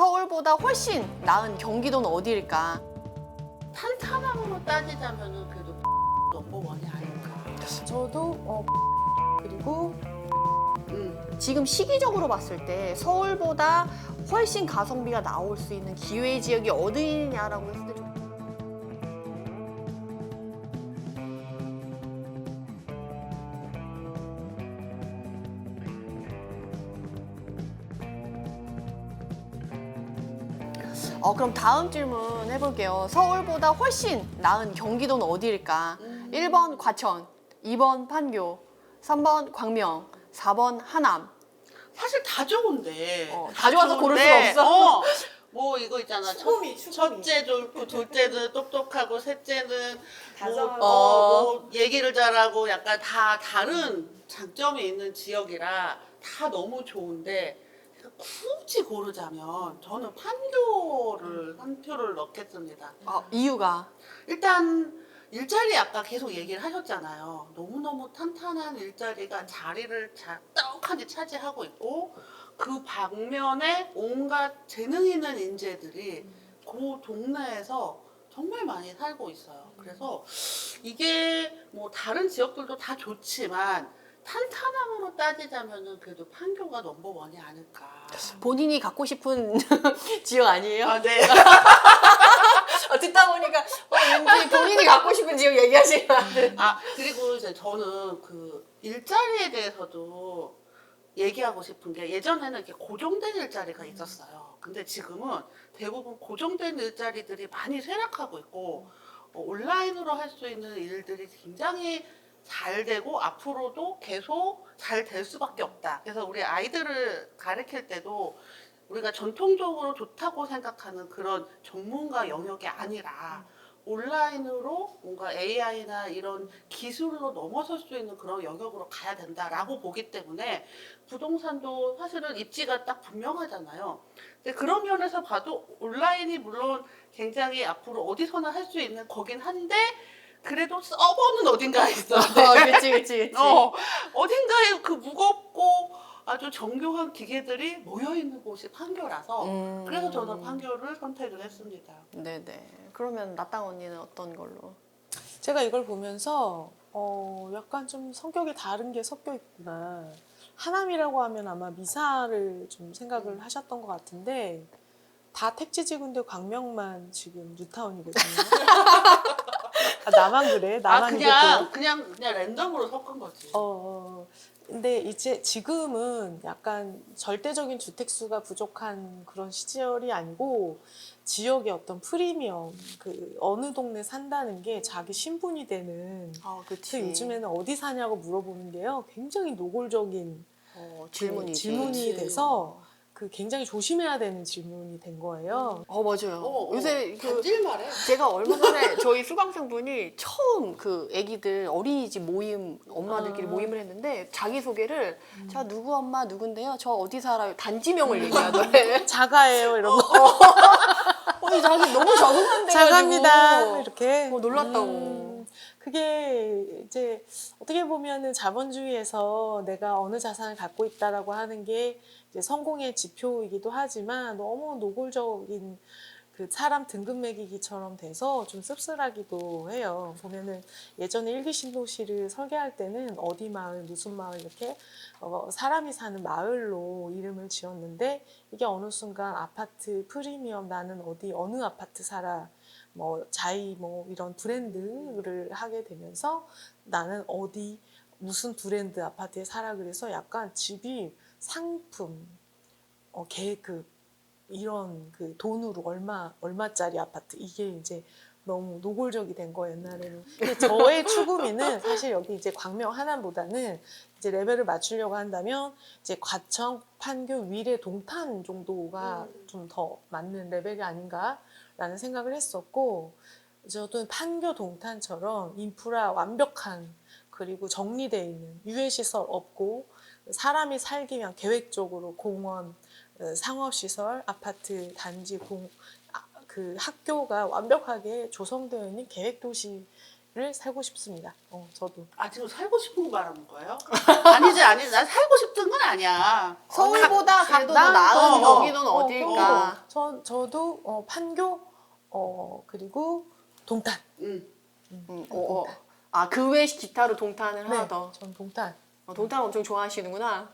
서울보다 훨씬 나은 경기도는 어디일까? 탄탄함으로 따지자면은 그래도 넘버원이 아닐까. 저도 어, 그리고 음. 지금 시기적으로 봤을 때 서울보다 훨씬 가성비가 나올 수 있는 기회 지역이 어디냐라고 했을 때 좀- 어, 그럼 다음 질문 해볼게요. 서울보다 훨씬 나은 경기도는 어디일까? 음. 1번 과천, 2번 판교, 3번 광명, 4번 하남. 사실 다 좋은데. 어, 다 좋아서 고를 수가 좋은데, 없어. 어, 뭐 이거 있잖아. 추구미, 첫, 추구미. 첫째 좋고 둘째는 똑똑하고 셋째는 뭐, 다정하고. 어, 뭐 얘기를 잘하고 약간 다 다른 장점이 있는 지역이라 다 너무 좋은데 굳이 고르자면 저는 판교를 한 표를 넣겠습니다. 아, 이유가 일단 일자리 아까 계속 얘기를 하셨잖아요. 너무너무 탄탄한 일자리가 자리를 자, 떡하니 차지하고 있고 그 방면에 온갖 재능 있는 인재들이 그 동네에서 정말 많이 살고 있어요. 그래서 이게 뭐 다른 지역들도 다 좋지만 탄탄함으로 따지자면은 그래도 판교가 넘버원이 아닐까. 본인이 갖고 싶은 지역 아니에요? 아, 네. 어, 듣다 보니까 어, 왠지 본인이 갖고 싶은 지역 얘기하시는 것 같아요. 아 그리고 이제 저는 그 일자리에 대해서도 얘기하고 싶은 게 예전에는 이렇게 고정된 일자리가 있었어요. 근데 지금은 대부분 고정된 일자리들이 많이 쇠락하고 있고 어, 온라인으로 할 수 있는 일들이 굉장히 잘 되고 앞으로도 계속 잘 될 수밖에 없다. 그래서 우리 아이들을 가르칠 때도 우리가 전통적으로 좋다고 생각하는 그런 전문가 영역이 아니라 온라인으로 뭔가 AI나 이런 기술로 넘어설 수 있는 그런 영역으로 가야 된다라고 보기 때문에 부동산도 사실은 입지가 딱 분명하잖아요. 근데 그런 면에서 봐도 온라인이 물론 굉장히 앞으로 어디서나 할 수 있는 거긴 한데 그래도 서버는 어딘가에 있어. 어, 그치, 그치, 그치. 어, 어딘가에 그 무겁고 아주 정교한 기계들이 모여 있는 곳이 판교라서 음. 그래서 저는 판교를 선택을 했습니다. 네네. 그러면 나땅 언니는 어떤 걸로? 제가 이걸 보면서 어, 약간 좀 성격이 다른 게 섞여 있구나. 하남이라고 하면 아마 미사를 좀 생각을 하셨던 것 같은데 다 택지지구인데 광명만 지금 뉴타운이거든요. 아, 나만 그래? 아 나만 이게 그냥 그냥 그냥 랜덤으로 섞은 거지. 어, 어. 근데 이제 지금은 약간 절대적인 주택 수가 부족한 그런 시절이 아니고 지역의 어떤 프리미엄 그 어느 동네 산다는 게 자기 신분이 되는 아, 그래서 요즘에는 어디 사냐고 물어보는 게요 굉장히 노골적인 어, 그 질문이 질문이 돼서 그 굉장히 조심해야 되는 질문이 된 거예요. 어 맞아요. 어, 어. 요새 그 단질 말해. 제가 얼마 전에 저희 수강생분이 처음 그 아기들 어린이집 모임 엄마들끼리 아. 모임을 했는데 자기 소개를 저 누구 엄마 누군데요? 저 어디 살아요? 단지명을 얘기하더래. 자가예요 이런 거. 아니 자기 너무 적응한데 자가입니다 이렇게. 어, 놀랐다고. 음, 그게 이제 어떻게 보면은 자본주의에서 내가 어느 자산을 갖고 있다라고 하는 게 이제 성공의 지표이기도 하지만 너무 노골적인 그 사람 등급 매기기처럼 돼서 좀 씁쓸하기도 해요. 보면은 예전에 일기 신도시를 설계할 때는 어디 마을, 무슨 마을 이렇게 어, 사람이 사는 마을로 이름을 지었는데 이게 어느 순간 아파트 프리미엄 나는 어디 어느 아파트 살아 뭐 자이 뭐 이런 브랜드를 하게 되면서 나는 어디 무슨 브랜드 아파트에 살아 그래서 약간 집이 상품 어 계급 이런 그 돈으로 얼마 얼마짜리 아파트 이게 이제 너무 노골적이 된 거예요 옛날에는. 근데 저의 추구미는 사실 여기 이제 광명 하남보다는 이제 레벨을 맞추려고 한다면 이제 과청, 판교, 위례, 동탄 정도가 좀 더 맞는 레벨이 아닌가 라는 생각을 했었고 저도 판교, 동탄처럼 인프라 완벽한 그리고 정리되어 있는 유해시설 없고 사람이 살기 위한 계획적으로 공원, 어, 상업시설, 아파트, 단지, 공, 아, 그 학교가 완벽하게 조성되어 있는 계획도시에 살고 싶습니다. 어, 저도. 아 지금 살고 싶은 거 말하는 거예요? 아니지 아니지 난 살고 싶은 건 아니야. 서울보다 가- 그래도 나- 더 나은 어, 어. 경기도는 어, 어딜까? 저 저도 어, 판교 어 그리고 동탄. 응. 음, 어, 어. 아, 그 외에 기타로 동탄을 하나 더. 전 동탄. 어, 동탄 엄청 좋아하시는구나.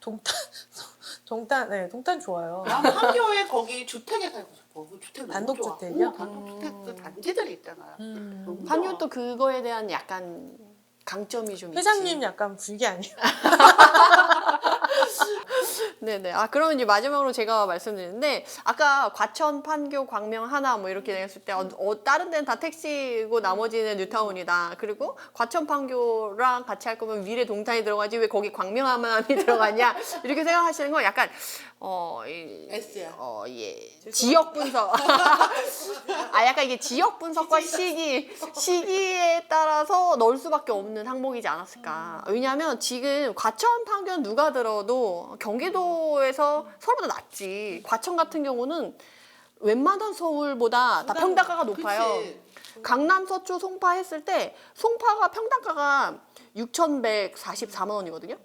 동탄 동탄 네 동탄 좋아요. 난 판교에 거기 주택에 살고 싶어. 그 주택 너무 단독 좋아. 주택이요? 응, 단독 주택 그 단지들이 있잖아요. 음. 너무 좋아. 판교도 그거에 대한 약간 강점이 좀 회장님 있지. 약간 불기 아니에요? 네네. 아 그러면 이제 마지막으로 제가 말씀드리는데 아까 과천, 판교, 광명 하나 뭐 이렇게 했을 때 어, 어, 다른 데는 다 택시고 나머지는 뉴타운이다. 그리고 과천, 판교랑 같이 할 거면 미래 동탄이 들어가지 왜 거기 광명 하만이 들어가냐 이렇게 생각하시는 건 약간 어, 이, S야. 어, 예. 지역 분석. 아, 약간 이게 지역 분석과 시기, 시기에 따라서 넣을 수밖에 없는 항목이지 않았을까. 왜냐하면 지금 과천 판교는 누가 들어도 경기도에서 서울보다 낫지. 과천 같은 경우는 웬만한 서울보다 다 평당가가 높아요. 그치. 강남 서초 송파 했을 때 송파가 평당가가 6,144만 원이거든요.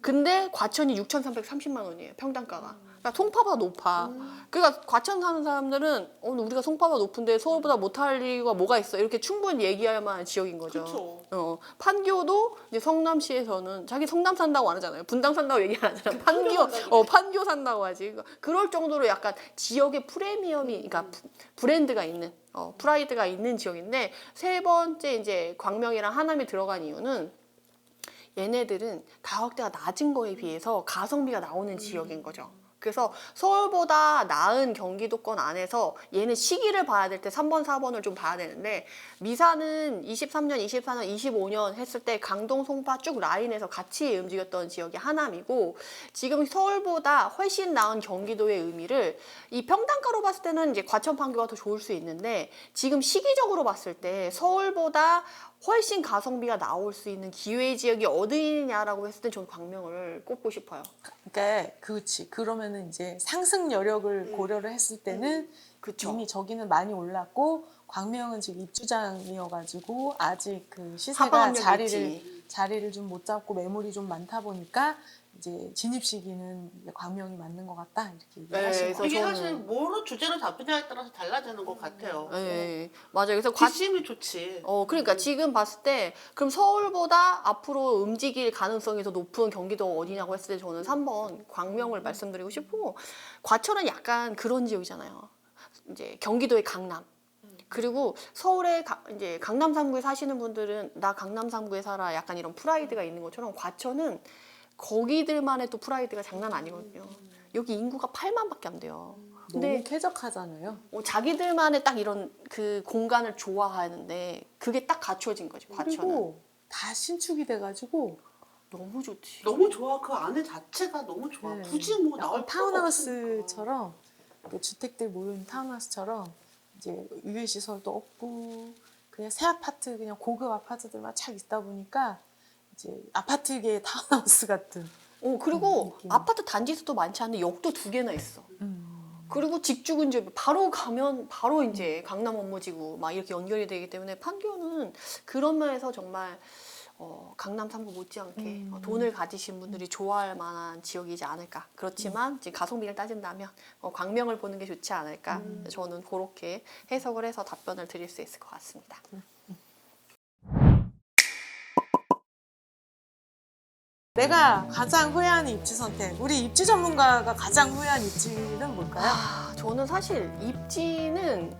근데 과천이 6,330만 원이에요. 평당가가. 그러니까 송파보다 높아. 그러니까 과천 사는 사람들은 어, 우리가 송파가 높은데 서울보다 못할 이유가 뭐가 있어? 이렇게 충분히 얘기할 만한 지역인 거죠. 그쵸. 어, 판교도 이제 성남시에서는 자기 성남 산다고 안 하잖아요. 분당 산다고 얘기 안 하잖아요. 판교, 어, 판교 산다고 하지. 그러니까 그럴 정도로 약간 지역의 프리미엄이, 그러니까 부- 브랜드가 있는, 어, 프라이드가 있는 지역인데 세 번째 이제 광명이랑 하남이 들어간 이유는 얘네들은 가격대가 낮은 거에 비해서 가성비가 나오는 지역인 거죠. 그래서 서울보다 나은 경기도권 안에서 얘는 시기를 봐야 될 때 3번, 4번을 좀 봐야 되는데 미사는 23년, 24년, 25년 했을 때 강동, 송파 쭉 라인에서 같이 움직였던 지역이 하남이고 지금 서울보다 훨씬 나은 경기도의 의미를 이 평당가로 봤을 때는 이제 과천 판교가 더 좋을 수 있는데 지금 시기적으로 봤을 때 서울보다 훨씬 가성비가 나올 수 있는 기회 지역이 어디냐라고 했을 때 저는 광명을 꼽고 싶어요. 그러니까 그렇지. 그러면은 이제 상승 여력을 고려를 했을 때는 그쵸. 이미 저기는 많이 올랐고 광명은 지금 입주장이어가지고 아직 그 시세가 자리를 있지. 자리를 좀 못 잡고 매물이 좀 많다 보니까 이제 진입 시기는 이제 광명이 맞는 것 같다 이렇게 네, 얘기하시는 그래서 거예요. 이게 저는- 사실 뭐로 주제를 잡느냐에 따라서 달라지는 것 같아요. 네, 맞아요. 그래서 과, 뒷심이 좋지. 어, 그러니까 지금 봤을 때 그럼 서울보다 앞으로 움직일 가능성이 더 높은 경기도 어디냐고 했을 때 저는 3번 광명을 말씀드리고 싶고 과천은 약간 그런 지역이잖아요. 이제 경기도의 강남. 그리고 서울의 가- 이제 강남 3구에 사시는 분들은 나 강남 3구에 살아 약간 이런 프라이드가 있는 것처럼 과천은 거기들만의 또 프라이드가 장난 아니거든요. 여기 인구가 8만밖에 안 돼요. 근데 너무 쾌적하잖아요. 어, 자기들만의 딱 이런 그 공간을 좋아하는데 그게 딱 갖춰진 거지 과천은 그리고 다 신축이 돼가지고 너무 좋지 너무 좋아. 그 안에 자체가 너무 좋아. 네. 굳이 뭐 나올 약간 필요가 없으니까. 타운하우스처럼 그 주택들 모여있는 타운하우스처럼 이제 유해 시설도 없고 그냥 새 아파트 그냥 고급 아파트들만 착 있다 보니까 이제 아파트계 타운하우스 같은. 어 그리고 음. 아파트 단지 수도 많지 않은데 역도 두 개나 있어 그리고 직주근 접 바로 가면 바로 이제 강남 업무지구 막 이렇게 연결이 되기 때문에 판교는 그런 면에서 정말 어, 강남 3구 못지않게 음. 어, 돈을 가지신 분들이 좋아할 만한 지역이지 않을까. 그렇지만 지금 가성비를 따진다면 어, 광명을 보는 게 좋지 않을까. 저는 그렇게 해석을 해서 답변을 드릴 수 있을 것 같습니다. 내가 가장 후회하는 입지 선택. 우리 입지 전문가가 가장 후회한 입지는 뭘까요? 아, 저는 사실 입지는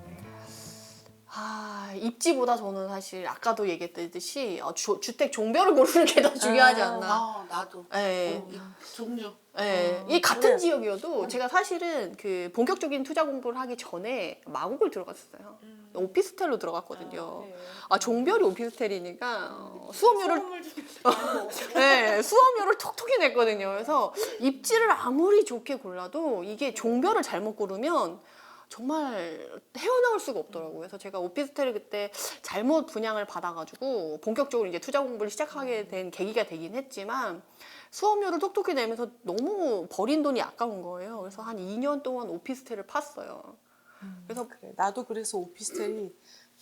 아, 입지보다 저는 사실 아까도 얘기했듯이 어, 주, 주택 종별을 고르는 게 더 중요하지 아. 않나. 아 나도. 예. 어, 이 종류. 예. 어, 이 같은 그래요. 지역이어도 제가 사실은 그 본격적인 투자 공부를 하기 전에 마곡을 들어갔었어요. 오피스텔로 들어갔거든요. 아, 종별이 오피스텔이니까 어, 수업료를 네, 수업료를 톡톡히 냈거든요. 그래서 입지를 아무리 좋게 골라도 이게 종별을 잘못 고르면 정말 헤어나올 수가 없더라고요. 그래서 제가 오피스텔을 그때 잘못 분양을 받아가지고 본격적으로 이제 투자 공부를 시작하게 된 계기가 되긴 했지만 수업료를 톡톡히 내면서 너무 버린 돈이 아까운 거예요. 그래서 한 2년 동안 오피스텔을 팠어요. 그래서 그래, 나도 그래서 오피스텔이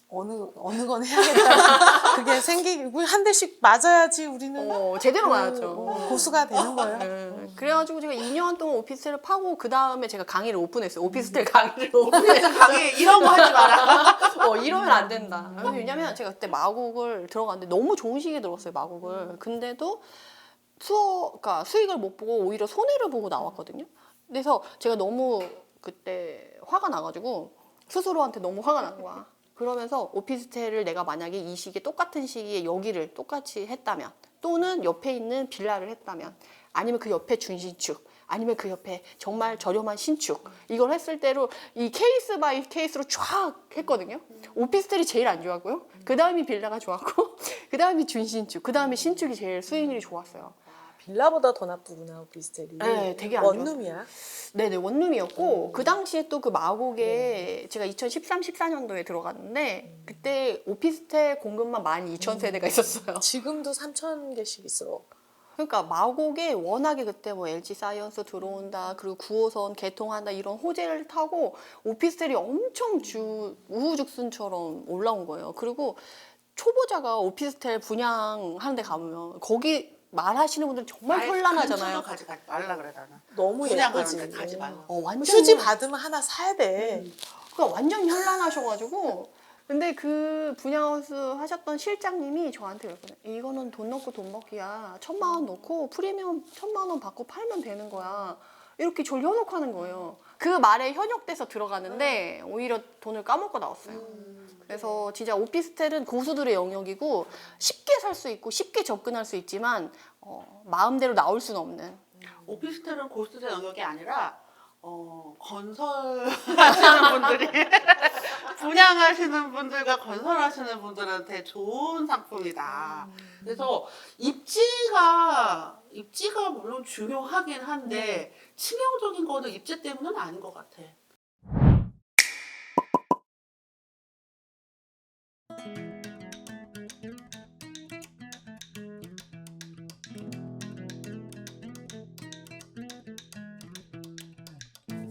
어느 어느 건 해야겠다. 그게 생기고 한 대씩 맞아야지 우리는 어, 제대로 어, 맞았죠. 어, 고수가 되는 거예요. 네. 그래가지고 제가 2년 동안 오피스텔을 파고 그 다음에 제가 강의를 오픈했어요. 오피스텔 강의를 오픈했어요. 강의 이런 거 하지 마라. 어, 이러면 안 된다. 왜냐면 제가 그때 마곡을 들어갔는데 너무 좋은 시기에 들어갔어요, 마곡을. 근데도 수어, 그러니까 수익을 못 보고 오히려 손해를 보고 나왔거든요. 그래서 제가 너무 그때 화가 나가지고 스스로한테 너무 화가 난 거야. 그러면서 오피스텔을 내가 만약에 이 시기에 똑같은 시기에 여기를 똑같이 했다면 또는 옆에 있는 빌라를 했다면 아니면 그 옆에 준신축 아니면 그 옆에 정말 저렴한 신축 이걸 했을 때로 이 케이스 바이 케이스로 쫙 했거든요. 오피스텔이 제일 안 좋았고요. 그 다음이 빌라가 좋았고 그 다음이 준신축 그 다음에 신축이 제일 수익률이 좋았어요. 빌라보다 더 나쁘구나 오피스텔이. 네, 되게 안 원룸이야. 네네 원룸이었고 그 당시에 또 그 마곡에 제가 2013, 14년도에 들어갔는데 그때 오피스텔 공급만 12,000세대가 있었어요. 지금도 3천 개씩 있어. 그러니까 마곡에 워낙에 그때 뭐 LG 사이언스 들어온다 그리고 9호선 개통한다 이런 호재를 타고 오피스텔이 엄청 주 우후죽순처럼 올라온 거예요. 그리고 초보자가 오피스텔 분양하는 데 가보면 거기 말하시는 분들 정말 현란하잖아요. 가지 말라 그래 나는. 너무 예쁘지. 가지 말라. 어, 완전 휴지 받으면 하나 사야 돼. 그러니까 완전 현란하셔가지고 근데 그 분양하우스 하셨던 실장님이 저한테 그랬거든요. 이거는 돈 넣고 돈 먹기야. 천만 원 넣고 프리미엄 천만 원 받고 팔면 되는 거야. 이렇게 저를 현혹하는 거예요. 그 말에 현혹돼서 들어가는데 오히려 돈을 까먹고 나왔어요. 그래서 진짜 오피스텔은 고수들의 영역이고 쉽게 살 수 있고 쉽게 접근할 수 있지만 어, 마음대로 나올 수는 없는 오피스텔은 고수대 영역이 아니라 어, 건설하시는 분들이 분양하시는 분들과 건설하시는 분들한테 좋은 상품이다. 그래서 입지가 입지가 물론 중요하긴 한데 치명적인 거는 입지 때문은 아닌 것 같아.